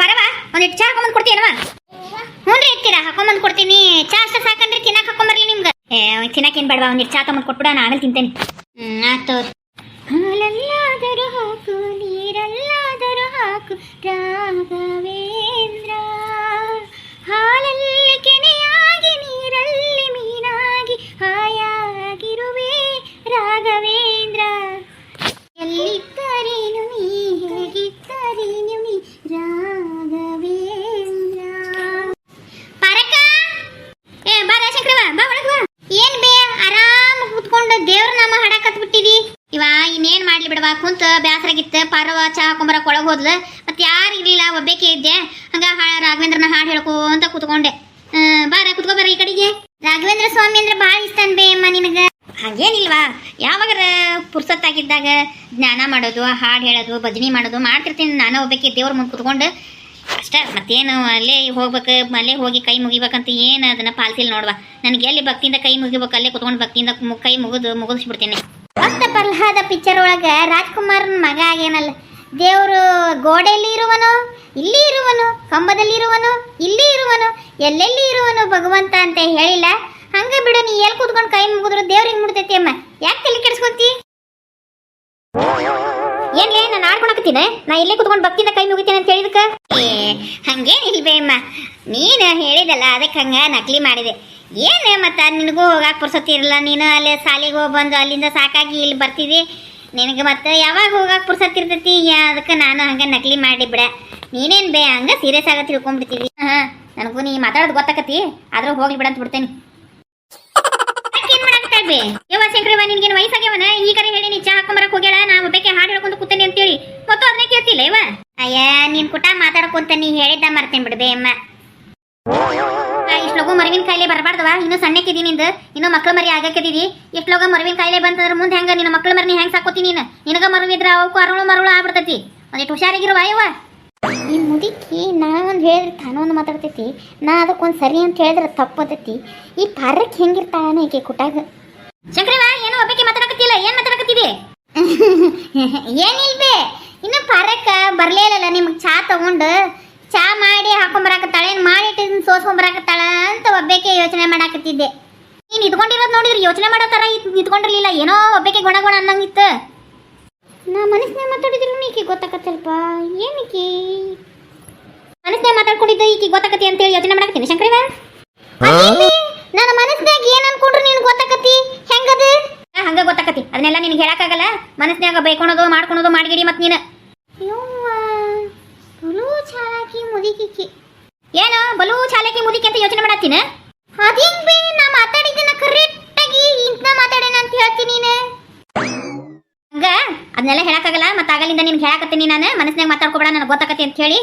ಪರವ ಒಂದಿಟ್ಟು ಚಾ ಹಾಕೊಂಬಂದು ಕೊಡ್ತೀನವ ಹ್ಞೂ ರೀ ಇರ್ತೀರಾ ಹಾಕೊಂಬಂದು ಕೊಡ್ತೀನಿ. ಚಾ ಅಷ್ಟ ಸಾಕಂದ್ರೆ ತಿನ್ನಕ್ಕೆ ಹಾಕೊಂಬರ್ಲಿ ನಿಮ್ಗೆ. ಏ ಏನ್ ಬೇಡವಾ ಒಂದಿಟ್ಟು ಚಾ ತೊಗೊಂಡು ಕೊಟ್ಬಿಡ ನಾನು ಆಮೇಲೆ ತಿಂತೇನೆ. ಹ್ಞೂ ಆಯ್ತು. ಹಾಲಲ್ಲಾದರೂ ಹಾಕು, ನೀರಲ್ಲಾದರೂ ಹಾಕು ರಾಘವೇಂದ್ರ ಹೋದ್ಲ ಮತ್ತೆ ಯಾರು ಇರಲಿಲ್ಲ, ಒಬ್ಬೇಕೆ ಇದ್ದೆ. ಹಂಗ ರಾಘವೇಂದ್ರನ ಹಾಡು ಹೇಳ್ಕೊಂತ ಕೂತ್ಕೊಂಡೆ. ಬಾರ ಕುತ್ಕೋ ಬರ ಈ ಕಡೆಗೆ. ರಾಘವೇಂದ್ರ ಸ್ವಾಮಿ ಅಂದ್ರೆ ಭಾಳ ಇಷ್ಟ ಬೇ ಅಮ್ಮ ನಿನಗ. ಹಂಗೇನಿಲ್ವಾ? ಯಾವಾಗ ಪುರ್ಸತ್ತಾಗಿದ್ದಾಗ ಜ್ಞಾನ ಮಾಡೋದು, ಹಾಡು ಹೇಳೋದು, ಭಜನೆ ಮಾಡೋದು ಮಾಡ್ತಿರ್ತೀನಿ. ನಾನು ಒಬ್ಬಕ್ಕೆ ದೇವ್ರ ಮುಂದೆ ಕುತ್ಕೊಂಡು ಅಷ್ಟೇ. ಮತ್ತೇನು ಅಲ್ಲೇ ಹೋಗ್ಬೇಕು, ಅಲ್ಲೇ ಹೋಗಿ ಕೈ ಮುಗಿಬೇಕಂತ ಏನು ಅದನ್ನ ಪಾಲಿಸಿಲ್ಲ ನೋಡುವ. ನನಗೆ ಎಲ್ಲಿ ಭಕ್ತಿಯಿಂದ ಕೈ ಮುಗಿಬೇಕು, ಅಲ್ಲೇ ಕುತ್ಕೊಂಡು ಭಕ್ತಿಯಿಂದ ಕೈ ಮುಗಿದು ಮುಗಿಸ್ಬಿಡ್ತೀನಿ ಭಕ್ತ ಪ್ರಹ್ಲಾದ ಪಿಕ್ಚರ್ ಒಳಗ ರಾಜ್ಕುಮಾರ್ನ ಮಗ ಆಗ್ಯಾನಲ್ಲ ದೇವರು ಗೋಡೆಯಲ್ಲಿ ಇರುವನು, ಇಲ್ಲಿ ಇರುವನು, ಕಂಬದಲ್ಲಿ ಇರುವನು, ಇಲ್ಲಿ ಇರುವನು, ಎಲ್ಲೆಲ್ಲಿ ಇರುವನು ಭಗವಂತ ಅಂತ ಹೇಳಿಲ್ಲ. ಹಂಗೆ ಬಿಡು, ನೀ ಎಲ್ಲಿ ಕೂತ್ಕೊಂಡು ಕೈ ಮುಗಿದ್ರು ದೇವ್ರಿಗೆ ಮುಡ್ತೈತಿ ಅಮ್ಮ. ಯಾಕೆ ತಲೆ ಕೆಡಿಸ್ಕೊಂತಿ? ಏನ್ಲೇ, ನಾನು ಆಡ್ಕೊಳಕತ್ತೀನಿ? ನಾ ಇಲ್ಲೇ ಕುತ್ಕೊಂಡು ಭಕ್ತಿಯಿಂದ ಕೈ ಮುಗಿತೀನಿ ಅಂತ ಹೇಳಿದಕ್ಕ? ಏ ಹಂಗೇನಿಲ್ವೇ ಅಮ್ಮ. ನೀನು ಹೇಳಿದಲ್ಲ, ಅದಕ್ಕೆ ಹಂಗೆ ನಕಲಿ ಮಾಡಿದೆ. ಏನು ಮತ್ತೆ, ನಿನಗೂ ಹೋಗಾಕ ಪುರ್ಸತಿ ಇರಲ್ಲ, ನೀನು ಅಲ್ಲಿ ಸಾಲಿಗೆ ಹೋಗಿ ಬಂದು ಅಲ್ಲಿಂದ ಸಾಕಾಗಿ ಇಲ್ಲಿ ಬರ್ತಿದಿ? ನಿನಗೆ ಮತ್ತೆ ಯಾವಾಗ ಹೋಗಕ್ಕೆ ಪುರ್ಸತಿ ಇರ್ತೈತಿ? ಅದಕ್ಕೆ ನಾನು ಹಂಗೆ ನಕಲಿ ಮಾಡಿ ಬಿಡ ನೀನೇನ್ ಬೇ, ಹಂಗೆ ಸೀರಿಯಸ್ ಆಗ ತಿಳ್ಕೊಂಡ್ಬಿಡ್ತೀವಿ ಹಾಂ ನನಗೂ ನೀ ಮಾತಾಡೋದು ಗೊತ್ತಾಕತಿ ಆದರೂ ಹೋಗ್ಲಿ ಬಿಡ ಅಂತ ಬಿಡ್ತೇನೆ. ಏನ್ ಮಾಡಾಕತ್ತಾ ಬೇ ಯವ್ವ ಶಂಕರವ್ವ ನಿನ್ಗೇನು ವಯಸ್ಸಾಗ್ಯವನ? ಈ ಕರೆ ಹೇಳಿ, ನೀ ಚಾ ಹಾಕೊಂಬರಕ್ ಹೋಗ್ಯಾಳ? ನಾ ಒಬ್ಬಕ್ಕೆ ಹಾಡು ಹೇಳ್ಕೊಂಡು ಕೂತೇನೆ ಅಂತೇಳಿ. ಮತ್ತು ಅದನ್ನೇ ಕೇಳ್ತಿಲ್ಲ ಇವ ಅಯ್ಯ, ನೀನ್ ಕುಟ ಮಾತಾಡ್ಕೊಂತ ನೀ ಹೇಳಿದ್ದ ಮರ್ತೇನ್ ಬಿಡ್ಬೇ ಅಮ್ಮ. ಇಷ್ಟು ಲಗು ಮರವಿನ ಕಾಯಿಲೆ ಬರಬಾರ್ದವ ಇನ್ನು ಸಣ್ಣಕ್ಕಿದಿ ನಿಂದ. ಇನ್ನು ಮಕ್ಳು ಮರಿ ಆಗಕ್ಕಿದಿ ಇಷ್ಟು ಲೋಗ ಮರವಿನ ಕಾಯಿಲೆ ಬಂತಂದ್ರ ಮುಂದೆ ಹೆಂಗ ನಿನ್ನ ಮಕ್ಳು ಮರಿ ಹೆಂಗ್ ಸಾಕೋತಿ ನೀನು? ನಿನಗ ಮರವಿದ್ರ ಅವಕ್ಕೂ ಅರಳು ಮರಳು ಆಗ್ಬಿಡ್ತೈತಿ. ಒಂದಿಟ್ಟು ಹುಷಾರಾಗಿರುವ ಯವ್ವ. ಈ ಮುದುಕಿ, ನಾ ಒಂದು ಹೇಳಿದ್ರೆ ತಾನೋ ಒಂದು ಮಾತಾಡ್ತೈತಿ. ನಾ ಅದಕ್ಕೊಂದು ಸರಿ ಅಂತ ಹೇಳಿದ್ರೆ ತಪ್ಪತೈತಿ ಈ ಪಾರಕ್ಕೆ ಹೆಂಗಿರ್ತಾಳ ಈಕೆ ಕುಟಾಗ ಶಂಕರವ ಏನು ಒಬ್ಬಕ್ಕೆ ಮಾತಾಡಕತ್ತಿಲ್ಲ. ಏನು ಮಾತಾಡಕತ್ತಿದೆ? ಏನಿಲ್ಬೇ ಇನ್ನು ಪಾರಕ್ಕ ಬರಲೇ ಇಲ್ಲಲ್ಲ. ನಿಮ್ಗೆ ಚಾ ತಗೊಂಡು ಚಾ ಮಾಡಿ ಹಾಕೊಂಬರಾಕತ್ತಾಳ ಏನು ಸೋಸ್ಕೊಂಡ್ ಸೋಸ್ಕೊಂಬರಾಕತ್ತಾಳ ಅಂತ ಒಬ್ಬಕ್ಕೆ ಯೋಚನೆ ಮಾಡಾಕತ್ತಿದ್ದೆ. ನೀನ್ ಇದ್ಕೊಂಡಿರೋದು ನೋಡಿದ್ರೆ ಯೋಚನೆ ಮಾಡೋ ಥರ ಇದ್- ಇದ್ಕೊಂಡಿರ್ಲಿಲ್ಲ ಏನೋ ಒಬ್ಬಕ್ಕೆ ಗುಣ ಗುಣ ಅನ್ನಂಗಿತ್ತು. ನಾ ಮನಸ್ಸಿನಾಗ ಮಾತಾಡಿದ್ರು ಈಕೆ ಗೊತ್ತಾಕತ್ತಲ್ಪ ಏನಕ್ಕೆ ಮನಸ್ಸಿನಾಗ ಮಾತಾಡ್ಕೊಂಡಿದ್ದ ಈಕೆ ಗೊತ್ತಾಕತಿ ಅಂತೇಳಿ ಯೋಚನೆ ಮಾಡಕತ್ತೀನಿ ಶಂಕರವ ನನ್ನ ಮನಸ್ಸಿನಾಗ ಏನ್ ಅನ್ಕೊಂಡ್ರು ನೀನು ಗೊತ್ತಾಕತಿ ಹೆಂಗದ? ಹಂಗ ಗೊತ್ತಾಕತಿ ಅದನ್ನೆಲ್ಲ ನಿನಗೆ ಹೇಳಕ್ಕಾಗಲ್ಲ ಮನಸ್ಸಿನಾಗ ಬೈಕೊಳೋದು ಮಾಡ್ಕೊಳೋದು ಮಾಡಿಗಿಡಿ ಮತ್ ನೀನು ಬಲೂ ಮುದಿಕಿಕ್ಕಿ ಏನು ಬಲು ಚಾಲಾಕಿ ಮುದಿಕೆ ಅಂತ ಯೋಚನೆ ಮಾಡತ್ತೀನ. ಅದೇಂಗ್ ಬಿ ನಾ ಮಾತಾಡಿದ್ದನ್ನ ಕರೆಕ್ಟ್ ಆಗಿ ಇಂತ ಮಾತಾಡೇನ ಅಂತ ಹೇಳ್ತೀನಿ ನೀನು. ಹಂಗ? ಅದನ್ನೆಲ್ಲ ಹೇಳಕ್ಕಾಗಲ್ಲ ಮತ್ತೆ ಆಗಲಿಂದ ನಿನ್ಗೆ ಹೇಳಕತ್ತೀನಿ ನಾನು. ಮನಸ್ಸಿನಾಗ ಮಾತಾಡ್ಕೊಬೇಡ ನನಗೆ ಗೊತ್ತಾಕತಿ ಅಂತ ಹೇಳಿ.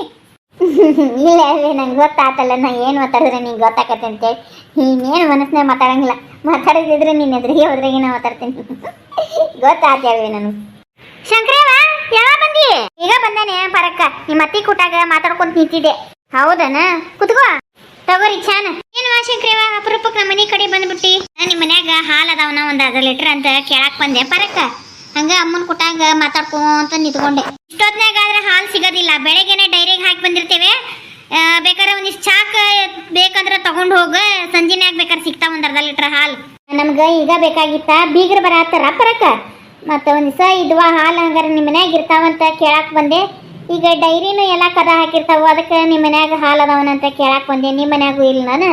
ಇಲ್ಲ ಇಲ್ಲ ನಂಗೆ ಗೊತ್ತಾತಲ್ಲ ನಾ ಏನು ಮಾತಾಡಿದ್ರೆ ನಿಂಗೆ ಗೊತ್ತಾಕತ್ತೆ ಅಂತೇಳಿ ನೀನೇನು ಮನಸ್ಸಿನಾಗ ಮಾತಾಡಂಗಿಲ್ಲ. ಮಾತಾಡಿದ್ರೆ ನಿನ್ನ ಎದುರಿಗೆ ಹೋದ್ರಾಗೆ ನಾ ಮಾತಾಡ್ತೀನಿ ಗೊತ್ತಾತೇಳಿ ನನಗೆ ಶಂಕರವ ಯಾವ ಬಂದಿ? ಈಗ ಬಂದಾನೆ ಪರಕ್ಕ. ನಿಮ್ಮ ಅತ್ತಿ ಕೂಟಾಗ ಮಾತಾಡ್ಕೊಂತ ನಿಂತಿದ್ದೆ. ಹೌದನ? ಕುತ್ಕೋ. ತಗೋರಿ ಚಾನ. ಏನು ವಾಶಂಕ್ರೇವ? ಅಪರೂಪಕ್ ನಮ್ಮ ಮನೆ ಕಡೆ ಬಂದ್ಬಿಟ್ಟಿ. ನಿಮ್ಮ ಮನ್ಯಾಗ ಹಾಲು ಅದಾವನ ಒಂದ್ ಅರ್ಧ ಲೀಟರ್ ಅಂತ ಕೇಳಕ್ ಬಂದೆ. ಪರಕ್ಕ. ಹಂಗ ಅಮ್ಮನ ಕುಟಾಗ ಮಾತಾಡ್ಕೊಂತ ನಿಂತ್ಕೊಂಡೆ. ಇಷ್ಟೊತ್ನಾಗ ಆದ್ರೆ ಹಾಲು ಸಿಗೋದಿಲ್ಲ. ಬೆಳಗ್ಗೆನೆ ಡೈರಿಗೆ ಹಾಕಿ ಬಂದಿರ್ತೇವೆ. ಬೇಕಾದ್ರೆ ಒಂದಿಷ್ಟು ಚಾಕ ಬೇಕಂದ್ರೆ ತಗೊಂಡು ಹೋಗ. ಸಂಜೆನ್ಯಾಗ ಬೇಕಾದ್ರೆ ಸಿಗ್ತಾವ ಒಂದು ಅರ್ಧ ಲೀಟರ್ ಹಾಲು. ನಮ್ಗೆ ಈಗ ಬೇಕಾಗಿತ್ತ ಬೀಗ್ರ ಬರತ್ತಾರ ಪರಕ್ಕ. ಮತ್ತೆ ಒಂದು ದಿವಸ ಇದ್ವಾ ಹಾಲು ನಿಮ್ಮ ಮನ್ಯಾಗ ಇರ್ತಾವಂತ ಕೇಳಾಕ ಬಂದೆ. ಈಗ ಡೈರಿನೂ ಎಲ್ಲ ಕದ ಹಾಕಿರ್ತಾವ ಅದಕ್ಕೆ ನಿಮ್ಮ ಮನ್ಯಾಗ ಹಾಲು ಅದಾವನಂತ ಕೇಳಾಕ ಬಂದೆ. ನಿಮ್ಮ ಮನ್ಯಾಗೂ ಇಲ್ಲ ನಾನು?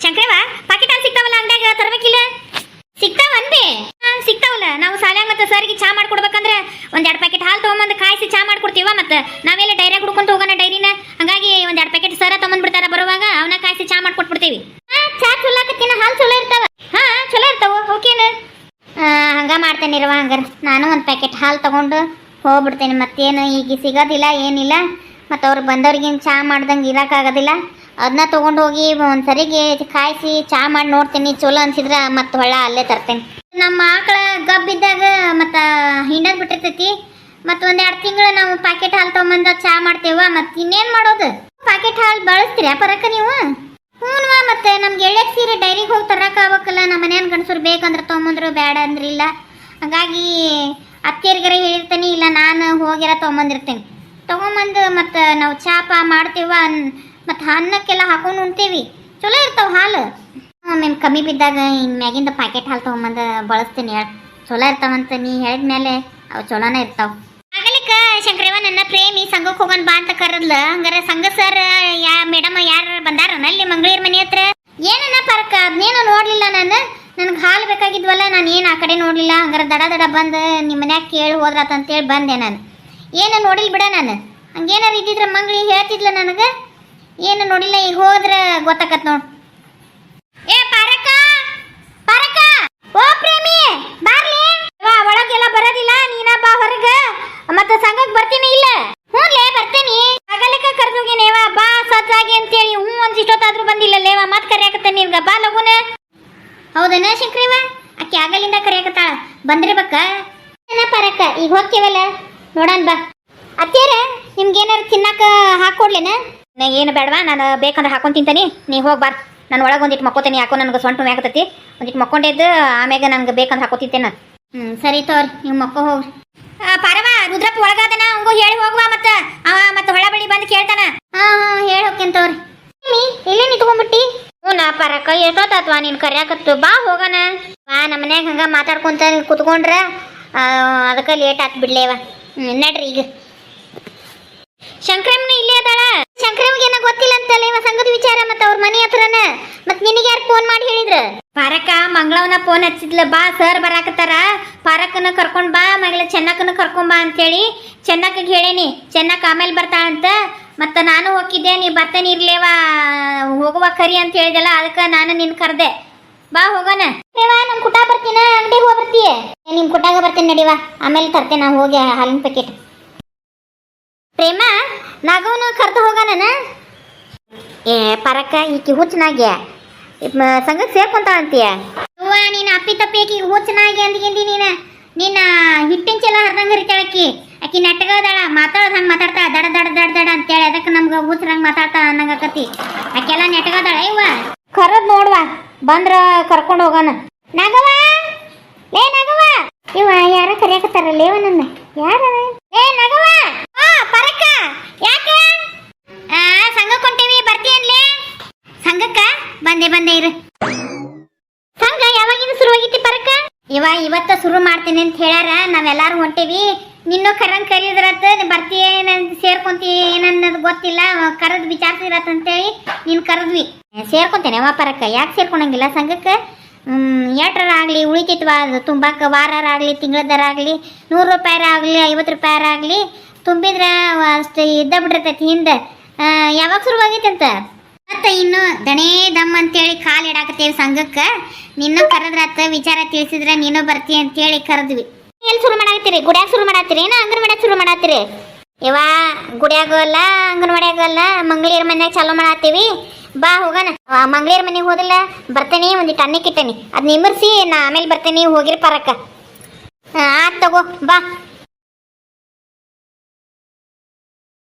ಶಂಕರವ ಪಾಕೆಟ್ ಹಾಲು ಸಿಗ್ತಾವಲ್ಲ ಅಂಗಡಿಯಾಗ ತರ್ಬೇಕಿಲ್ಲ? ಸಿಗ್ತಾವ ಅನ್ಬಿ. ಹಾ, ಸಿಗ್ತಾವಲ್ಲ. ನಾವು ಸಾಲ್ಯಾಗ ಮತ್ತೆ ಸರ್ಗೆ ಚಾ ಮಾಡ್ಕೊಡ್ಬೇಕಂದ್ರೆ ಒಂದ್ ಎರಡು ಪ್ಯಾಕೆಟ್ ಹಾಲು ತಗೊಂಬಂದು ಕಾಯಿಸಿ ಚಾ ಮಾಡ್ಕೊಡ್ತೀವ ಮತ್ತೆ. ನಾವೆಲ್ಲ ಡೈರಿಯಾಗ ಹುಡ್ಕೊಂತ ಹೋಗೋಣ ಡೈರಿನ ಹಂಗಾಗಿ ಒಂದ್ ಎರಡು ಪ್ಯಾಕೆಟ್ ಸರ ತಗೊಂಡ್ಬಿಡ್ತಾರ ಬರುವಾಗ ಅವನ್ನ ಕಾಯಿಸಿ ಚಾ ಮಾಡ್ಕೊಟ್ಬಿಡ್ತೀವಿ ಹಾ, ಚಾ ಚಲೋ ಆಕತ್ತಿನ ಹಾಲು ಚಲೋ ಇರ್ತಾವ ಹಾ ಚಲೋ ಇರ್ತಾವ ಓಕೆನ ಹಂಗ ಮಾಡ್ತೇನೆ ಇರುವ ಹಂಗಾರೆ? ನಾನು ಒಂದು ಪ್ಯಾಕೆಟ್ ಹಾಲು ತೊಗೊಂಡು ಹೋಗ್ಬಿಡ್ತೇನೆ. ಮತ್ತೇನು ಈಗ ಸಿಗೋದಿಲ್ಲ, ಏನಿಲ್ಲ. ಮತ್ತು ಅವ್ರು ಬಂದವ್ರಿಗೇನು ಚಹಾ ಮಾಡ್ದಂಗೆ ಇರೋಕ್ಕಾಗೋದಿಲ್ಲ. ಅದನ್ನ ತೊಗೊಂಡು ಹೋಗಿ ಒಂದು ಸರಿಗೆ ಕಾಯಿಸಿ ಚಹಾ ಮಾಡಿ ನೋಡ್ತೀನಿ. ಚಲೋ ಅನ್ಸಿದ್ರೆ ಮತ್ತೆ ಹೊಳ್ಳ ಅಲ್ಲೇ ತರ್ತೇನೆ. ನಮ್ಮ ಆಕಳ ಗಬ್ಬಿದ್ದಾಗ ಮತ್ತು ಹಿಂಡದ್ ಬಿಟ್ಟಿರ್ತೈತಿ. ಮತ್ತು ಒಂದು ಎರಡು ತಿಂಗಳು ನಾವು ಪ್ಯಾಕೆಟ್ ಹಾಲು ತೊಗೊಂಬಂದ ಚಹಾ ಮಾಡ್ತೇವ. ಮತ್ತು ಇನ್ನೇನು ಮಾಡೋದು? ಪ್ಯಾಕೆಟ್ ಹಾಲು ಬಳಸ್ತೀರಾ ಪರಕ ನೀವು? ಹ್ಞೂ ಮತ್ತೆ ನಮ್ಗೆ ಎಳ್ಯಕ್ ಸೀರೆ ಡೈರಿಗೆ ಹೋಗಿ ತರಕ ಆಗಬೇಕಲ್ಲ ನಮ್ಮ ಮನೆಯನ್ನು ಗಂಡಸರು ಬೇಕಂದ್ರೆ ತೊಗೊಂಬಂದ್ರು ಬೇಡ ಅಂದ್ರಿಲ್ಲ. ಹಾಗಾಗಿ ಅತ್ತಿಯರ್ಗರ ಹೇಳಿರ್ತೀನಿ ಇಲ್ಲ ನಾನು ಹೋಗಿರ ತೊಗೊಂಬಂದಿರ್ತೀನಿ. ತೊಗೊಂಬಂದು ಮತ್ತು ನಾವು ಚಾಪ ಮಾಡ್ತೀವ ಮತ್ತು ಅನ್ನಕ್ಕೆಲ್ಲ ಹಾಕೊಂಡು ಉಣ್ತೀವಿ. ಚಲೋ ಇರ್ತಾವೆ ಹಾಲು. ಆಮೇಲೆ ಕಮ್ಮಿ ಬಿದ್ದಾಗ ಹಿಂಗೆ ಮ್ಯಾಗಿಂದ ಪ್ಯಾಕೆಟ್ ಹಾಲು ತೊಗೊಂಬಂದು ಬಳಸ್ತೀನಿ ಹೇಳಿ. ಚಲೋ ಇರ್ತಾವಂತ ನೀ ಹೇಳಿದ ಮೇಲೆ ಅವು ಚಲೋನೇ ಇರ್ತಾವೆ. ಆಗಲಿಕ್ಕ ಶಂಕರವ್ವ ನನ್ನ ಪ್ರೇಮಿ ಸಂಘಕ್ಕೆ ಹೋಗೋಣ ಬಾ ಅಂತ ಕರೆದ್ಲ. ಹಂಗಾರೆ ಸಂಘ ಸರ್ ಯಾ ಮೇಡಮ್ ಯಾರು ಬಂದಾರ ನಲ್ಲಿ ಮಂಗಳೂರು ಮನೆ ಹತ್ರ? ಏನನ್ನ ಪರಕ ಅದ್ನೇನು ನೋಡ್ಲಿಲ್ಲ ನಾನು. ನನಗೆ ಹಾಲು ಬೇಕಾಗಿದ್ವಲ್ಲ, ನಾನು ಏನು ಆ ಕಡೆ ನೋಡಲಿಲ್ಲ. ಹಂಗಾರೆ ದಡ ದಡ ಬಂದು ನಿಮ್ಮ ಮನ್ಯಾಗ ಕೇಳಿ ಹೋದ್ರಾತಂತೇಳಿ ಬಂದೆ ನಾನು. ಏನು ನೋಡಿಲ್ಲ ಬಿಡ ನಾನು. ಹಂಗೇನಾರು ಇದ್ದಿದ್ರೆ ಮಂಗ್ಳಿ ಹೇಳ್ತಿದ್ಲ ನನಗೆ. ಏನು ನೋಡಿಲ್ಲ, ಈಗ ಹೋದ್ರೆ ಗೊತ್ತಾಕತ್ ನೋಡಿ. ಏ ಪಾರಕ ಪಾರಕ ಓ, ಪ್ರೇಮಿ! ಬಾರ್ಲಿ! ವಾ ಒಳಗೆಲ್ಲ ಬರೋದಿಲ್ಲ, ನೀನ ಹೊರಗ. ಮತ್ತ ಸಂಘಕ್ ಬರ್ತೀನಿ ಇಲ್ಲ. ಹ್ಞೂಲೇ ಬರ್ತೇನಿ. ಆಗಲಕ್ಕ ಕರ್ದೋಗೇನೇವ ಬಾ, ಸಜ್ಜಾಗಿ ಅಂತೇಳಿ. ಹ್ಞೂ ಒಂದಿಷ್ಟೊತ್ತಾದ್ರೂ ಬಂದಿಲ್ಲ ಲೇವಾ ಮತ್ ಕರಿಯಾಕತ್ತ ನಿನ್ಗೆ? ಬಾ ಲಗುನ. ಹೌದನ ಶಂಕ್ರಿವ? ಆಕೆ ಆಗಲಿಂದ ಕರೆಯಕತ್ತಾಳ. ಬಂದಿರ್ಬೇಕ? ಪರಕ ಈಗ ಹೋಗ್ತೀವಲ್ಲ? ನೋಡೋಣ ಬಾ. ಅತ್ತೇರ ನಿಮ್ಗೇನಾರು ತಿನ್ನಾಕ ಹಾಕೊಡ್ಲೇನ? ಏನು ಬೇಡವಾ ನಾನು ಬೇಕಂದ್ರೆ ಹಾಕೊಂಡು ತಿಂತಾನೆ. ನೀ ಹೋಗಿ ಬಾರ್ ನಾನು ಒಳಗೆ ಒಂದಿಟ್ಟು ಮಕ್ಕೋತೀನಿ ಯಾಕೋ ನನಗೆ ಸೊಂಟು ಮ್ಯಾಕತತಿ ಒಂದಿಟ್ಟು ಮಕ್ಕೊಂಡಿದ್ದು ಆಮ್ಯಾಗ ನನಗೆ ಬೇಕಂದ್ರೆ ಹಾಕೋತಿದ್ದೇನೆ ಹ್ಞೂ ಸರಿ ತೋರಿ ನೀವು ಮಕ್ಕೋ ಹೋಗ್ರಿ. ಪರವಾ ರುದ್ರಪ್ಪ ಒಳಗಾದನ? ಹಂಗು ಹೇಳಿ ಹೋಗುವ ಮತ್ತೆ. ಅವ ಮತ್ತೆ ಹೊಳ ಬಳಿ ಬಂದು ಕೇಳ್ತಾನ. ಹಾಂ ಹಾಂ ಹೇಳಿ ಹೋಗ್ತೇನೆ ತೋರಿ. ಇಲ್ಲೇ ನಿಂತ್ಕೊಂಡ್ಬಿಟ್ಟಿ? ಹ್ಞೂ ನಾ ಪರಕ ಎಷ್ಟೊತ್ತಾತ್ವಾ ನೀನು ಕರ್ಯಾಕತ್ತು ಬಾ ಹೋಗೋಣ. ಬಾ, ನಮ್ಮ ಮನ್ಯಾಗ ಹಂಗ ಮಾತಾಡ್ಕೊಂತ ಕುತ್ಕೊಂಡ್ರ ಅದಕ್ಕೆ ಲೇಟ್ ಆತ್ ಬಿಡ್ಲೇವ ನಡ್ರಿ ಈಗ. ಶಂಕರಮ್ಮನ ಇಲ್ಲೇ ಅದಾಳ. ಶಂಕ್ರಮ್ಗೆ ಏನೋ ಗೊತ್ತಿಲ್ಲ ಅಂತಲ್ಲ ಇವ ಸಂಘದ ವಿಚಾರ ಮತ್ತ ಅವ್ರ ಮನೆ ಹತ್ರನ. ಮತ್ ನಿನಗೆ ಯಾರು ಫೋನ್ ಮಾಡಿ ಹೇಳಿದ್ರ? ಪಾರಕ ಮಂಗಳವನ ಫೋನ್ ಹಚ್ಚಿದ್ಲ. ಬಾ ಸರ್ ಬರಾಕತ್ತಾರ. ಪಾರಕನ ಕರ್ಕೊಂಡ್ ಬಾ, ಮಗಳ ಚೆನ್ನಕ್ಕನ ಕರ್ಕೊಂಡ್ ಬಾ ಅಂತೇಳಿ. ಚೆನ್ನಕ್ಕಗೆ ಹೇಳೇನಿ, ಚೆನ್ನಕ್ಕ ಆಮೇಲೆ ಬರ್ತಾಳಂತ. ಮತ್ತ ನಾನು ಹೋಗಿದ್ದೆ, ನೀ ಬರ್ತೇನೆ ಇರ್ಲೇವಾ, ಹೋಗುವ ಕರಿ ಅಂತ ಹೇಳಿದಲ್ಲ, ಅದಕ್ಕೆ ನಾನು ನಿನ್ ಕರ್ದೆ. ಬಾ ಹೋಗೋಣ. ರೇವಾ ನಮ್ ಕುಟ ಬರ್ತೀನ, ಅಂಗಡಿಗೆ ಹೋಗಿ ಬರ್ತೀಯ? ನಿಮ್ ಕುಟಾಗ ಬರ್ತೀನಿ ನಡಿವಾ ಆಮೇಲೆ ತರ್ತೇನೆ ಹೋಗಿ ಹಾಲಿನ ಪ್ಯಾಕೆಟ್ ಪ್ರೇಮ, ನಾಗವನು ಕರ್ದು ಹೋಗೋಣ ಏ, ಪರಕ, ಈಕಿ ಹುಚ್ಚನಾಗ್ಯ ಸಂಘಕ್ಕೆ ಸೇರ್ಕೊಂತ ಅಂತೀಯ? ಹೂವ ನೀನು ಅಪ್ಪಿ ತಪ್ಪಿ ಆಕಿ ಹುಚ್ಚನಾಗಿ ಅಂದ್ಗಿಂದಿ ನೀನು? ನಿನ್ನ ಹಿಟ್ಟಿನ ಚೆಲ್ಲ ಹರ್ದಂಗ ಹರಿತಾಳ ಆಕಿ ನೆಟ್ಟಗದಾಳ ಮಾತಾಡೋದು ಹಂಗೆ ಮಾತಾಡ್ತಾಳ ದಡ ದಡ ದಡ ದಡ ಅಂತೇಳಿ ಅದಕ್ಕೆ ನಮ್ಗೆ ಹುಚ್ಚರಂಗೆ ಮಾತಾಡ್ತಾಳ ಅನ್ನಂಗಕತಿ ಆಕೆಲ್ಲ ನೆಟ್ಟಗದಾಳ ಇವ ಕರದ್ ನೋಡ್ವಾ, ಬಂದ್ರ ಕರ್ಕೊಂಡು ಹೋಗೋಣ. ನಾಗವ ಲೇ ನಾಗವ ಇವ ಯಾರ ಕರಿಯಾಕತ್ತಾರ ಲೇವ ನನ್ನ. ಯಾರ ಏ ನಗವ ಆ ಪರಕ ಯಾಕ? ಆ ಸಂಘಕ್ಕೆ ಹೊಂಟೇವಿ ಬರ್ತೀಯನ್ಲೇ ಸಂಘಕ್ಕ? ಬಂದೆ ಬಂದೆ, ಇರು. ಸಂಘ ಯಾವಾಗಿಂದ ಶುರುವಾಗಿತ್ತಿ ಪರಕ ಇವ, ಇವತ್ತ ಶುರು ಮಾಡ್ತೀನಿ ಅಂತ ಹೇಳ್ಯಾರ, ನಾವೆಲ್ಲಾರು ಹೊಂಟೇವಿ. ನಿನ್ನೂ ಕರಂಗ್ ಕರೀದ್ರತ್ತ ಬರ್ತೀಯ ಏನಂತ ಸೇರ್ಕೊಂತಿ ಏನನ್ನೋದು ಗೊತ್ತಿಲ್ಲ ಕರೆದು ವಿಚಾರಿಸಿರತ್ತಂತೇಳಿ ನೀನು ಕರೆದ್ವಿ. ಸೇರ್ಕೊಂತೇನೆ ವಾ ಪರಕ ಯಾಕೆ ಸೇರ್ಕೊಳಂಗಿಲ್ಲ ಸಂಘಕ್ಕೆ? ಎಟ್ರ ಆಗಲಿ ಉಳಿತೈತ್ವ ಅದು ತುಂಬಾಕ ವಾರರ ಆಗಲಿ ತಿಂಗಳದರ ಆಗಲಿ ನೂರು ರೂಪಾಯಿ ಆಗಲಿ ಐವತ್ತು ರೂಪಾಯಿ ಆಗಲಿ ತುಂಬಿದ್ರೆ ಅಷ್ಟು ಇದ್ದ ಬಿಟ್ಟಿರ್ತೈತಿ ಹಿಂದೆ. ಯಾವಾಗ ಶುರುವಾಗೈತೆ ಅಂತ ಮತ್ತು ಇನ್ನು ದಣೇ ದಮ್ ಅಂತೇಳಿ ಕಾಲು ಇಡಾಕತ್ತೇವೆ ಸಂಘಕ್ಕೆ, ನಿನ್ನ ಕರೆದ್ರತ್ತ ವಿಚಾರ ತಿಳಿಸಿದ್ರೆ ನೀನು ಬರ್ತೀಯ ಅಂತೇಳಿ ಕರೆದ್ವಿ. ಎಲ್ಲಿ ಶುರು ಮಾಡಾಕತ್ತೀರಿ? ಗುಡ್ಯಾಗ ಶುರು ಮಾಡತ್ತೀರಿ? ಏನ ಅಂಗನವಾಡ್ಯಾಗ ಶುರು ಮಾಡತ್ತೀರಿ? ಇವ ಗುಡ್ಯಾಗೂ ಅಲ್ಲ, ಅಂಗನವಾಡ್ಯಾಗೂ ಅಲ್ಲ, ಮಂಗಳೀರ ಮನ್ಯಾಗ ಚಾಲೂ ಮಾಡಾತ್ತೀವಿ. ಬಾ ಹೋಗೋಣ. ಮಂಗಳಿಯರ ಮನೆಗೆ ಹೋದಿಲ್ಲ, ಬರ್ತೇನೆ ಒಂದಿಟ್ಟು ಅನ್ನಕ್ಕೆ ಇಟ್ಟೇನಿ. ಅದ್ ನಿಮರ್ಸಿ ನಾ ಆಮೇಲೆ ಬರ್ತೇನೆ ಹೋಗಿರಿ ಪರಕ್ಕ ಆತ್ ತಗೋ, ಬಾ.